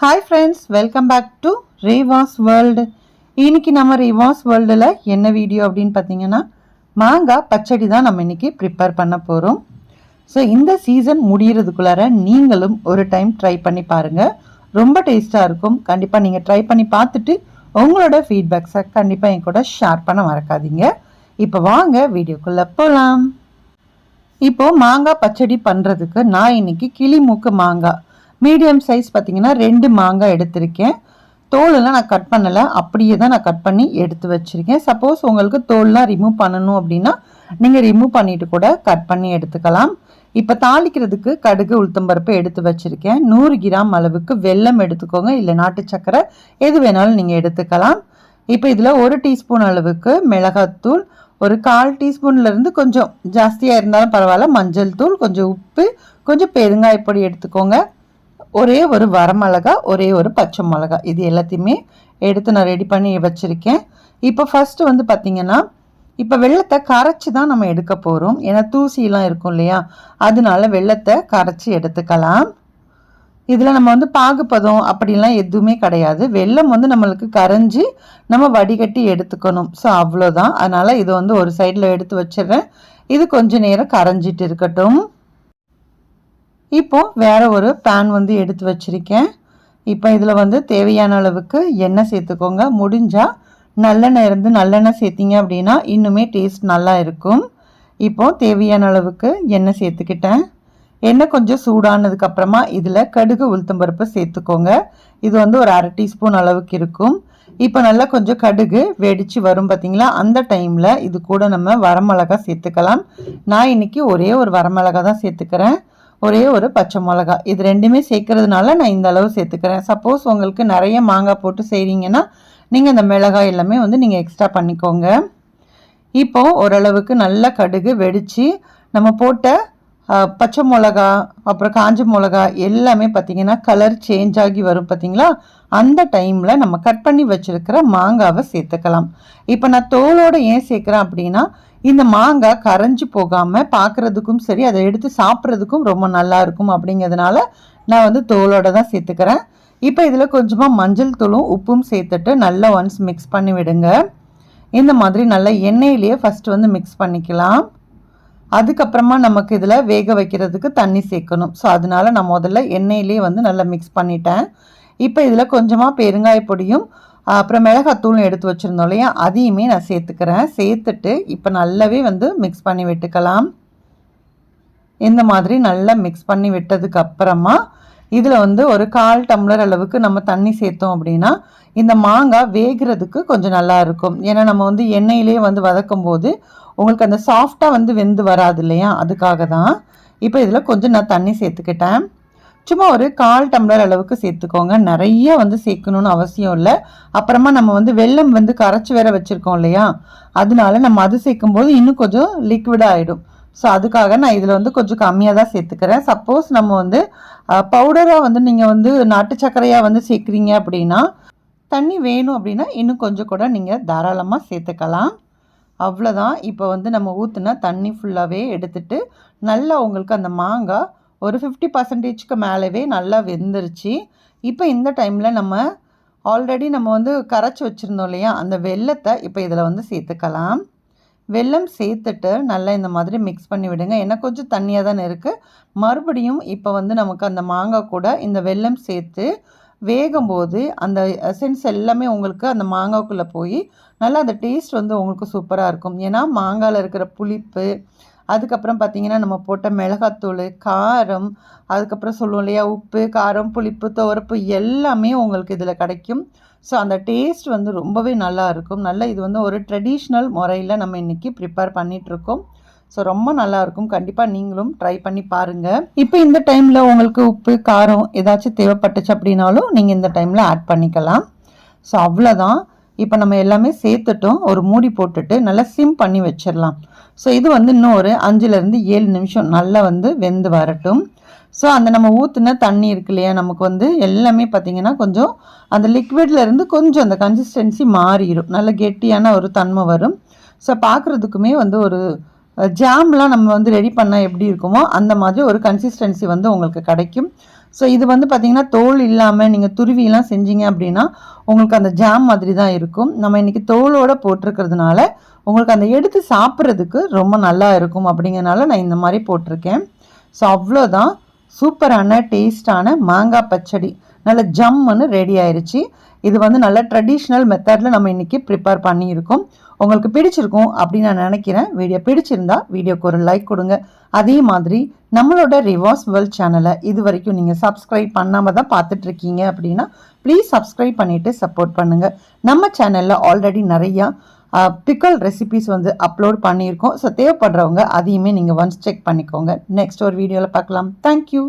Hi friends welcome back to Revas world இன்னைக்கு நம்ம ரேவாஸ் வேர்ல்டில் என்ன வீடியோ அப்படின்னு பார்த்தீங்கன்னா மாங்காய் பச்சடி தான் நம்ம இன்னைக்கு ப்ரிப்பேர் பண்ண போகிறோம் ஸோ இந்த சீசன் முடிகிறதுக்குள்ளார நீங்களும் ஒரு டைம் ட்ரை பண்ணி பாருங்கள் ரொம்ப டேஸ்ட்டாக இருக்கும். கண்டிப்பாக நீங்கள் ட்ரை பண்ணி பார்த்துட்டு உங்களோட ஃபீட்பேக்ஸை கண்டிப்பாக என் கூட ஷேர் பண்ண மறக்காதீங்க. இப்போ வாங்க வீடியோக்குள்ளே போகலாம் இப்போது மாங்காய் பச்சடி பண்ணுறதுக்கு நான் இன்னைக்கு கிளி மூக்கு மாங்காய் மீடியம் சைஸ் பார்த்தீங்கன்னா ரெண்டு மாங்காய் எடுத்திருக்கேன். தோலெல்லாம் நான் கட் பண்ணலை. அப்படியே தான் நான் கட் பண்ணி எடுத்து வச்சுருக்கேன். சப்போஸ் உங்களுக்கு தோல்லாம் ரிமூவ் பண்ணணும் அப்படின்னா நீங்கள் ரிமூவ் பண்ணிட்டு கூட கட் பண்ணி எடுத்துக்கலாம். இப்போ தாளிக்கிறதுக்கு கடுகு உளுத்தம்பருப்பு எடுத்து வச்சுருக்கேன். நூறு கிராம் அளவுக்கு வெல்லம் எடுத்துக்கோங்க. இல்லை நாட்டு சக்கரை எது வேணாலும் நீங்கள் எடுத்துக்கலாம். இப்போ இதில் ஒரு டீஸ்பூன் அளவுக்கு மிளகாத்தூள் ஒரு கால் டீஸ்பூன்லேருந்து கொஞ்சம் ஜாஸ்தியாக இருந்தாலும் பரவாயில்ல. மஞ்சள் தூள் கொஞ்சம் உப்பு கொஞ்சம் பெருங்காயப்பொடி எடுத்துக்கோங்க. ஒரே ஒரு வரமிளகா ஒரே ஒரு பச்சை மிளகா. இது எல்லாத்தையுமே எடுத்து நான் ரெடி பண்ணி வச்சுருக்கேன். இப்போ ஃபஸ்ட்டு வந்து பார்த்திங்கன்னா இப்போ வெள்ளத்தை கரைச்சி தான் நம்ம எடுக்க போகிறோம் ஏன்னா தூசிலாம் இருக்கும் இல்லையா? அதனால வெள்ளத்தை கரைச்சி எடுத்துக்கலாம். இதில் நம்ம வந்து பாகுப்பதம் அப்படிலாம் எதுவுமே கிடையாது. வெள்ளம் வந்து நம்மளுக்கு கரைஞ்சி நம்ம வடிகட்டி எடுத்துக்கணும். ஸோ அவ்வளோதான் அதனால் இது வந்து ஒரு சைடில் எடுத்து வச்சிடுறேன். இது கொஞ்ச நேரம் கரைஞ்சிட்டு இருக்கட்டும். இப்போ வேறு ஒரு பேன் வந்து எடுத்து வச்சுருக்கேன். இப்போ இதில் வந்து தேவையான அளவுக்கு எண்ணெய் சேர்த்துக்கோங்க. முடிஞ்சால் நல்லெண்ணெய் இருந்து நல்லெண்ணெய் சேர்த்திங்க அப்படின்னா இன்னுமே டேஸ்ட் நல்லா இருக்கும். இப்போ தேவையான அளவுக்கு எண்ணெய் சேர்த்துக்கிட்டேன். எண்ணெய் கொஞ்சம் சூடானதுக்கப்புறமா இதில் கடுகு உளுத்தம்பருப்பு சேர்த்துக்கோங்க. இது வந்து ஒரு அரை டீஸ்பூன் அளவுக்கு இருக்கும். இப்போ நல்லா கொஞ்சம் கடுகு வெடித்து வரும் பார்த்திங்களா அந்த டைமில் இது கூட நம்ம வரமிளகா சேர்த்துக்கலாம். நான் இன்னைக்கு ஒரே ஒரு வரமிளகா தான் சேர்த்துக்கிறேன். ஒரே ஒரு பச்சை மிளகா. இது ரெண்டுமே சேர்க்கறதுனால நான் இந்த அளவு சேர்த்துக்கிறேன். சப்போஸ் உங்களுக்கு நிறைய மாங்காய் போட்டு செய்கிறீங்கன்னா நீங்கள் இந்த மிளகாய் எல்லாமே வந்து நீங்கள் எக்ஸ்ட்ரா பண்ணிக்கோங்க. இப்போது ஓரளவுக்கு நல்ல கடுகு வெடித்து நம்ம போட்ட பச்சை மிளகா அப்புறம் காஞ்ச மிளகா எல்லாமே பார்த்தீங்கன்னா கலர் சேஞ்ச் ஆகி வரும் பார்த்திங்களா? அந்த டைமில் நம்ம கட் பண்ணி வச்சுருக்கிற மாங்காவை சேர்த்துக்கலாம். இப்போ நான் தோலோடு ஏன் சேர்க்குறேன் அப்படின்னா இந்த மாங்காய் கரைஞ்சி போகாமல் பார்க்குறதுக்கும் சரி அதை எடுத்து சாப்பிட்றதுக்கும் ரொம்ப நல்லா இருக்கும் அப்படிங்கிறதுனால நான் வந்து தோலோடு தான் சேர்த்துக்கிறேன். இப்போ இதில் கொஞ்சமாக மஞ்சள் தூளும் உப்பும் சேர்த்துட்டு நல்லா ஒன்ஸ் மிக்ஸ் பண்ணி விடுங்க. இந்த மாதிரி நல்லா எண்ணெயிலேயே ஃபஸ்ட்டு வந்து மிக்ஸ் பண்ணிக்கலாம். அதுக்கப்புறமா நமக்கு இதில் வேக வைக்கிறதுக்கு தண்ணி சேர்க்கணும். ஸோ அதனால நான் முதல்ல எண்ணெயிலே வந்து நல்லா மிக்ஸ் பண்ணிட்டேன். இப்போ இதில் கொஞ்சமாக பெருங்காய பொடியும் அப்புறம் மிளகாத்தூளும் எடுத்து வச்சுருந்தோம் இல்லையா? அதையுமே நான் சேர்த்துக்கிறேன். சேர்த்துட்டு இப்போ நல்லாவே வந்து மிக்ஸ் பண்ணி விட்டுக்கலாம். இந்த மாதிரி நல்லா மிக்ஸ் பண்ணி விட்டதுக்கு அப்புறமா இதில் வந்து ஒரு கால் டம்ளர் அளவுக்கு நம்ம தண்ணி சேர்த்தோம் அப்படின்னா இந்த மாங்காய் வேகிறதுக்கு கொஞ்சம் நல்லா இருக்கும். ஏன்னா நம்ம வந்து எண்ணெயிலே வந்து வதக்கும் போது உங்களுக்கு அந்த சாஃப்டாக வந்து வெந்து வராது இல்லையா? அதுக்காக தான் இப்போ இதில் கொஞ்சம் நான் தண்ணி சேர்த்துக்கிட்டேன். சும்மா ஒரு கால் டம்ளர் அளவுக்கு சேர்த்துக்கோங்க. நிறைய வந்து சேர்க்கணும்னு அவசியம் இல்லை. அப்புறமா நம்ம வந்து வெல்லம் வந்து கரைச்சி வேற வச்சுருக்கோம் இல்லையா? அதனால நம்ம அது சேர்க்கும்போது இன்னும் கொஞ்சம் லிக்விட் ஆகிடும் ஸோ அதுக்காக நான் இதில் வந்து கொஞ்சம் கம்மியாக தான் சேர்த்துக்கிறேன். சப்போஸ் நம்ம வந்து பவுடராக வந்து நீங்கள் வந்து நாட்டு சர்க்கரையாக வந்து சேர்க்குறீங்க அப்படின்னா தண்ணி வேணும் அப்படின்னா இன்னும் கொஞ்சம் கூட நீங்கள் தாராளமாக சேர்த்துக்கலாம். அவ்வளோதான் இப்போ வந்து நம்ம ஊற்றுன தண்ணி ஃபுல்லாகவே எடுத்துட்டு நல்லா உங்களுக்கு அந்த மாங்காய் ஒரு ஃபிஃப்டி பர்சன்டேஜ்க்கு மேலவே நல்லா வெந்துருச்சு. இப்போ இந்த டைமில் நம்ம ஆல்ரெடி நம்ம வந்து கரைச்சி வச்சுருந்தோம் இல்லையா? அந்த வெல்லத்தை இப்போ இதில் வந்து சேர்த்துக்கலாம். வெல்லம் சேர்த்துட்டு நல்லா இந்த மாதிரி மிக்ஸ் பண்ணி விடுங்க. ஏன்னா கொஞ்சம் தண்ணியாக தானே இருக்குது மறுபடியும் இப்போ வந்து நமக்கு அந்த மாங்காய் கூட இந்த வெல்லம் சேர்த்து வேகும்போது அந்த எசன்ஸ் எல்லாமே உங்களுக்கு அந்த மாங்காய்க்குள்ளே போய் நல்லா அந்த டேஸ்ட் வந்து உங்களுக்கு சூப்பராக இருக்கும். ஏன்னா மாங்காயில் இருக்கிற புளிப்பு அதுக்கப்புறம் பார்த்தீங்கன்னா நம்ம போட்ட மிளகாத்தூள் காரம் அதுக்கப்புறம் சொல்லுவோம் இல்லையா உப்பு காரம் புளிப்பு துவரப்பு எல்லாமே உங்களுக்கு இதில் கிடைக்கும். ஸோ அந்த டேஸ்ட் வந்து ரொம்பவே நல்லா இருக்கும். நல்ல இது வந்து ஒரு ட்ரெடிஷ்னல் முறையில் நம்ம இன்றைக்கி ப்ரிப்பேர் பண்ணிகிட்ருக்கோம் ஸோ ரொம்ப நல்லாயிருக்கும் கண்டிப்பாக நீங்களும் ட்ரை பண்ணி பாருங்கள் இப்போ இந்த டைமில் உங்களுக்கு உப்பு காரம் ஏதாச்சும் தேவைப்பட்டுச்சு அப்படின்னாலும் நீங்கள் இந்த டைமில் ஆட் பண்ணிக்கலாம். ஸோ அவ்வளோதான் இப்போ நம்ம எல்லாமே சேர்த்துட்டோம். ஒரு மூடி போட்டுட்டு நல்லா சிம் பண்ணி வச்சிடலாம். ஸோ இது வந்து இன்னும் ஒரு அஞ்சுலேருந்து ஏழு நிமிஷம் நல்லா வந்து வெந்து வரட்டும். ஸோ அந்த நம்ம ஊற்றுன தண்ணி இருக்கு இல்லையா நமக்கு வந்து எல்லாமே பார்த்திங்கன்னா கொஞ்சம் அந்த liquidல இருந்து கொஞ்சம் அந்த கன்சிஸ்டன்சி மாறிடும் நல்ல கெட்டியான ஒரு தன்மை வரும். ஸோ பார்க்குறதுக்குமே வந்து ஒரு ஜாம்லாம் நம்ம வந்து ரெடி பண்ணால் எப்படி இருக்குமோ அந்த மாதிரி ஒரு கன்சிஸ்டன்சி வந்து உங்களுக்கு கிடைக்கும். ஸோ இது வந்து பார்த்தீங்கன்னா தோல் இல்லாமல் நீங்கள் துருவிலாம் செஞ்சீங்க அப்படின்னா உங்களுக்கு அந்த ஜாம் மாதிரி தான் இருக்கும். நம்ம இன்றைக்கி தோலோடு போட்டிருக்கிறதுனால உங்களுக்கு அந்த எடுத்து சாப்பிட்றதுக்கு ரொம்ப நல்லா இருக்கும் அப்படிங்கிறனால நான் இந்த மாதிரி போட்டிருக்கேன். ஸோ அவ்வளோதான். சூப்பரான டேஸ்டான மாங்காய் பச்சடி. நல்ல ஜம்முன்னு ரெடி ஆயிடுச்சு இது வந்து நல்ல ட்ரெடிஷ்னல் மெத்தடில் நம்ம இன்றைக்கி ப்ரிப்பேர் பண்ணியிருக்கோம். உங்களுக்கு பிடிச்சிருக்கும் அப்படின்னு நான் நினைக்கிறேன். வீடியோ பிடிச்சிருந்தா வீடியோக்கு ஒரு லைக் கொடுங்க. அதே மாதிரி நம்மளோட ரிவர்ஸ் வேர்ல்ட் சேனலை இது வரைக்கும் நீங்கள் சப்ஸ்கிரைப் பண்ணாமல் தான் பார்த்துட்ருக்கீங்க அப்படின்னா ப்ளீஸ் சப்ஸ்கிரைப் பண்ணிவிட்டு சப்போர்ட் பண்ணுங்கள் நம்ம சேனலில் ஆல்ரெடி நிறையா பிக்கல் ரெசிபிஸ் வந்து அப்லோட் பண்ணியிருக்கோம். ஸோ தேவைப்படுறவங்க அதையுமே நீங்கள் ஒன்ஸ் செக் பண்ணிக்கோங்க. நெக்ஸ்ட் ஒரு வீடியோவில் பார்க்கலாம். தேங்க்யூ